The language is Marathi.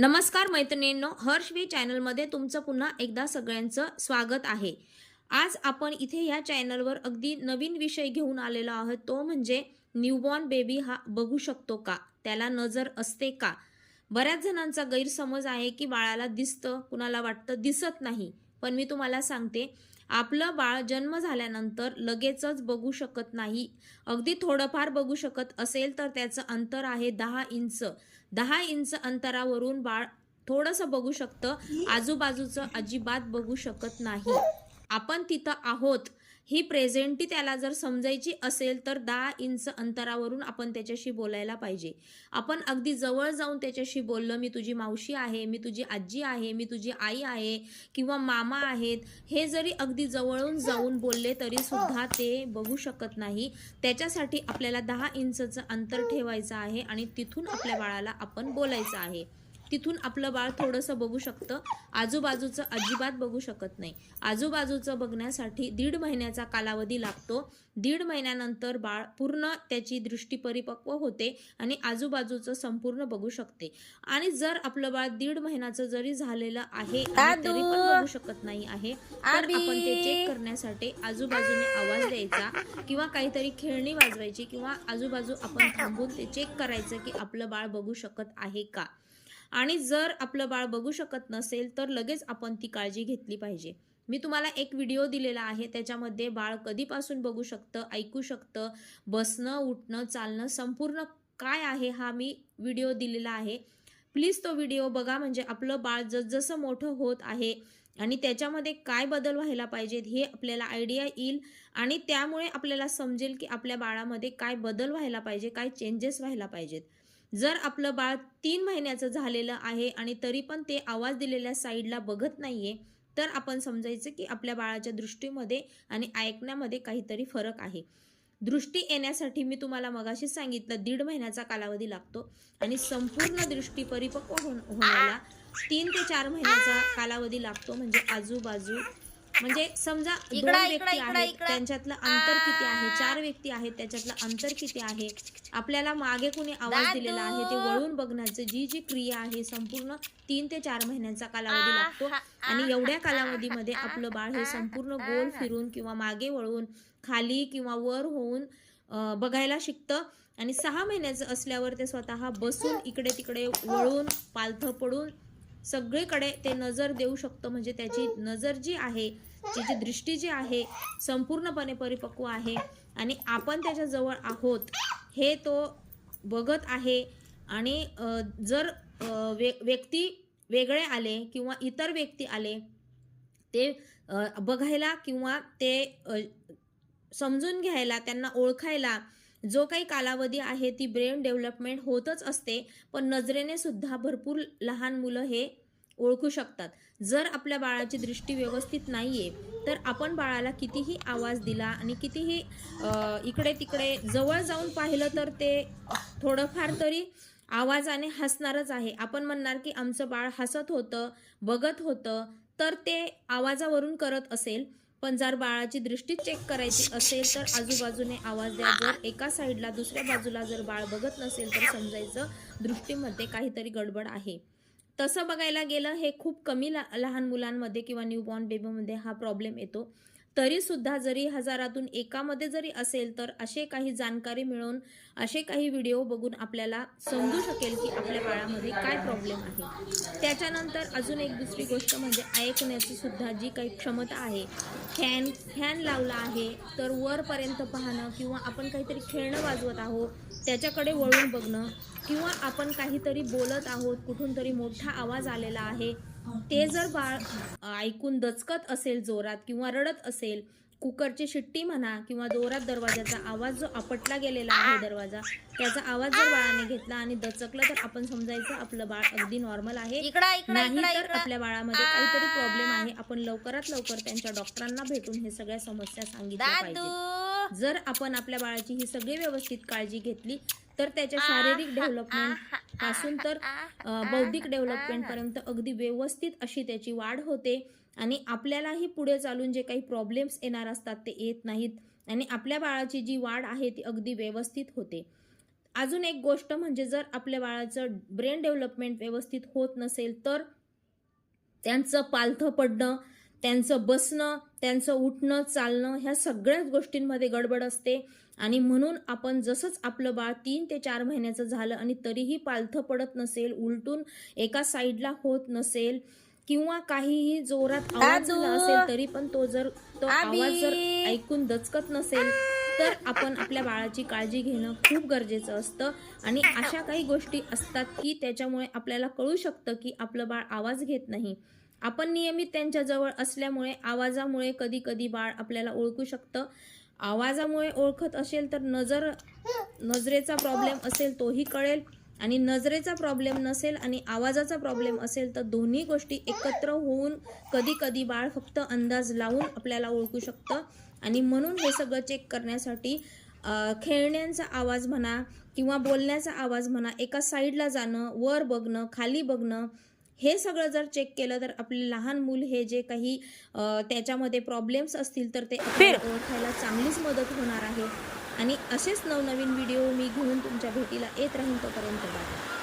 नमस्कार मैत्रिणींनो हर्षवी चॅनलमध्ये तुमचं पुन्हा एकदा सगळ्यांचं स्वागत आहे. आज आपण इथे ह्या चॅनलवर अगदी नवीन विषय घेऊन आलेलो आहोत. तो म्हणजे न्यूबॉर्न बेबी हा बघू शकतो का? त्याला नजर असते का? बऱ्याच जणांचा गैरसमज आहे की बाळाला दिसतं कुणाला वाटतं दिसत नाही. पण मी तुम्हाला सांगते आपलं बाळ जन्म झाल्यानंतर लगेचच बघू शकत नाही. अगदी थोडंफार बघू शकत असेल तर त्याचं अंतर आहे दहा इंच. दहा इंच अंतरावरून बाळ थोडंसं बघू शकतं. आजूबाजूचं अजिबात बघू शकत नाही. आपण तिथं आहोत. ही प्रेझेंटी त्याला जर समजायची असेल तर दहा इंच अंतरावरून आपण त्याच्याशी बोलायला पाहिजे. आपण अगदी जवळ जाऊन त्याच्याशी बोललं मी तुझी मावशी आहे मी तुझी आजी आहे मी तुझी आई आहे किंवा मामा आहेत हे जरी अगदी जवळून जाऊन बोलले तरी सुद्धा ते बघू शकत नाही. त्याच्यासाठी आपल्याला दहा इंचचं अंतर ठेवायचं आहे आणि तिथून आपल्या बाळाला आपण बोलायचं आहे. तिथून आपलं बाळ थोडंसं बघू शकतं. आजूबाजूचं अजिबात बघू शकत नाही. आजूबाजूचं बघण्यासाठी दीड महिन्याचा कालावधी लागतो. दीड महिन्यानंतर बाळ पूर्ण त्याची दृष्टी परिपक्व होते आणि आजूबाजूचं संपूर्ण बघू शकते. आणि जर आपलं बाळ दीड महिन्याचं जरी झालेलं आहे तरी पण बघू शकत नाही आहे तर आपण ते चेक करण्यासाठी आजूबाजूने आवाज द्यायचा किंवा काहीतरी खेळणी वाजवायची किंवा आजूबाजू आपण थांबून ते चेक करायचं की आपलं बाळ बघू शकत आहे का? आणि जर आपलं बाळ बघू शकत नसेल तर लगेच आपण ती काळजी घेतली पाहिजे. मी तुम्हाला एक व्हिडिओ दिलेला आहे त्याच्यामध्ये बाळ कधीपासून बघू शकतं ऐकू शकतं बसणं उठणं चालणं संपूर्ण काय आहे हा मी व्हिडिओ दिलेला आहे. प्लीज तो व्हिडिओ बघा म्हणजे आपलं बाळ जसजसं मोठं होत आहे आणि त्याच्यामध्ये काय बदल व्हायला पाहिजेत हे आपल्याला आयडिया येईल आणि त्यामुळे आपल्याला समजेल की आपल्या बाळामध्ये काय बदल व्हायला पाहिजे काय चेंजेस व्हायला पाहिजेत. जर आपलं बाळ तीन महिन्याचं झालेलं आहे आणि तरी पण ते आवाज दिलेल्या साईडला बघत नाहीये तर आपण समजायचं की आपल्या बाळाच्या दृष्टीमध्ये आणि ऐकण्यामध्ये काहीतरी फरक आहे. दृष्टी येण्यासाठी मी तुम्हाला मगाशी सांगितलं दीड महिन्याचा कालावधी लागतो आणि संपूर्ण दृष्टी परिपक्व होण होण्याला तीन ते चार महिन्याचा कालावधी लागतो म्हणजे आजूबाजू म्हणजे समजा दोन इकडं, व्यक्ती इकडं, इकडं, आहेत. त्यांच्यातलं अंतर किती आहे? चार व्यक्ती आहेत त्याच्यातलं अंतर किती आहे? आपल्याला मागे कुणी आवाज. दिलेला आहे ते वळून बघण्याचं जी जी क्रिया आहे संपूर्ण तीन ते चार महिन्यांचा कालावधी लागतो. आणि एवढ्या कालावधीमध्ये आपलं बाळ हे संपूर्ण गोल फिरून किंवा मागे वळून खाली किंवा वर होऊन बघायला शिकतं. आणि सहा महिन्याचं असल्यावर ते स्वतः बसून इकडे तिकडे वळून पालथं पडून सगळीकडे ते नजर देऊ शकतो. म्हणजे त्याची नजर जी आहे त्याची दृष्टी जी आहे संपूर्णपणे परिपक्व आहे. आणि आपण त्याच्याजवळ आहोत हे तो बघत आहे. आणि जर वे व्यक्ती वेगळे आले किंवा इतर व्यक्ती आले ते बघायला किंवा ते समजून घ्यायला त्यांना ओळखायला जो काही कालावधी आहे ती ब्रेन डेव्हलपमेंट होतच असते पण नजरेने सुद्धा भरपूर लहान मुलं हे ओळखू शकतात. जर आपल्या बाळाची दृष्टी व्यवस्थित नाही आहे तर आपण बाळाला कितीही आवाज दिला आणि कितीही इकडे तिकडे जवळ जाऊन पाहिलं तर ते थोडंफार तरी आवाजाने हसणारच आहे. आपण म्हणणार की आमचं बाळ हसत होतं बघत होतं तर ते आवाजावरून करत असेल. पण जर बाळाची दृष्टी चेक करायची असेल तर आजूबाजूने आवाज द्या. जर एका साईडला दुसऱ्या बाजूला जर बाळ बघत नसेल तर समजायचं दृष्टीमध्ये काहीतरी गडबड आहे. तसं बघायला गेलं हे खूप कमी ला लहान मुलांमध्ये किंवा न्यूबॉर्न बेबीमध्ये हा प्रॉब्लेम येतो. तरी सुद्धा जरी हजारातून एकामध्ये जरी असेल तर असे काही जाणकारी मिळवून असे काही व्हिडिओ बघून आपल्याला समजू शकेल की आपल्या बाळामध्ये काय प्रॉब्लेम आहे. त्याच्यानंतर अजून एक दुसरी गोष्ट म्हणजे ऐकण्याची सुद्धा जी काही क्षमता आहे फॅन फॅन लावला आहे तर वरपर्यंत पाहणं किंवा आपण काहीतरी खेळणं वाजवत आहोत त्याच्याकडे वळून बघणं किंवा आपण काहीतरी बोलत आहोत कुठून तरी मोठा आवाज आलेला आहे ते जर बाळ ऐकून दचकत असेल जोरात किंवा रडत असेल कुकरची शिट्टी म्हणा किंवा जोरात दरवाजाचा आवाज जो आपटला गेलेला आहे दरवाजा त्याचा आवाज जर बाळाने घेतला आणि दचकलं तर आपण समजायचं आपलं बाळ अगदी नॉर्मल आहे. नाही तर आपल्या बाळामध्ये काहीतरी प्रॉब्लेम आहे. आपण लवकरात लवकर त्यांच्या डॉक्टरांना भेटून हे सगळ्या समस्या सांगितल्या पाहिजे जर आपण आपल्या बाळाची ही सगळी व्यवस्थित काळजी घेतली तर त्याच्या शारीरिक डेव्हलपमेंटपासून तर बौद्धिक डेव्हलपमेंट पर्यंत अगदी व्यवस्थित अशी त्याची वाढ होते आणि आपल्यालाही पुढे चालून जे काही प्रॉब्लेम्स येणार असतात ते येत नाहीत आणि आपल्या बाळाची जी वाढ आहे ती अगदी व्यवस्थित होते. अजून एक गोष्ट म्हणजे जर आपल्या बाळाचं ब्रेन डेव्हलपमेंट व्यवस्थित होत नसेल तर त्यांचं पालथं पडणं त्यांचं बसणं त्यांचं उठणं चालणं ह्या सगळ्याच गोष्टींमध्ये गडबड असते. आणि म्हणून आपण जसंच आपलं बाळ तीन ते चार महिन्याचं झालं आणि तरीही पालथं पडत नसेल उलटून एका साईडला होत नसेल किंवा काहीही जोरात आवाज असेल तरी पण तो जर तो आवाज जर ऐकून दचकत नसेल तर आपण आपल्या बाळाची काळजी घेणं खूप गरजेचं असतं. आणि अशा काही गोष्टी असतात की त्याच्यामुळे आपल्याला कळू शकतं की आपलं बाळ आवाज घेत नाही. आपण नियमित त्यांच्याजवळ असल्यामुळे आवाजामुळे कधी कधी बाळ आपल्याला ओळखू शकतं. आवाजामुळे ओळखत असेल तर नजर नजरेचा प्रॉब्लेम असेल तोही कळेल. आणि नजरेचा प्रॉब्लेम नसेल आणि आवाजाचा प्रॉब्लेम असेल तर दोन्ही गोष्टी एकत्र होऊन कधी कधी बाळ फक्त अंदाज लावून आपल्याला ओळखू शकतं. आणि म्हणून हे सगळं चेक करण्यासाठी खेळण्यांचा आवाज म्हणा किंवा बोलण्याचा आवाज म्हणा एका साईडला जाणं वर बघणं खाली बघणं हे सगळं जर चेक केलं तर आपले लहान मूल हे जे काही त्याच्यामध्ये प्रॉब्लेम्स असतील तर ते ओळखायला चांगलीच मदत होणार आहे. आणि असेच नवनवीन व्हिडिओ मी घेऊन तुमच्या भेटीला येत राहीन तोपर्यंत बाय.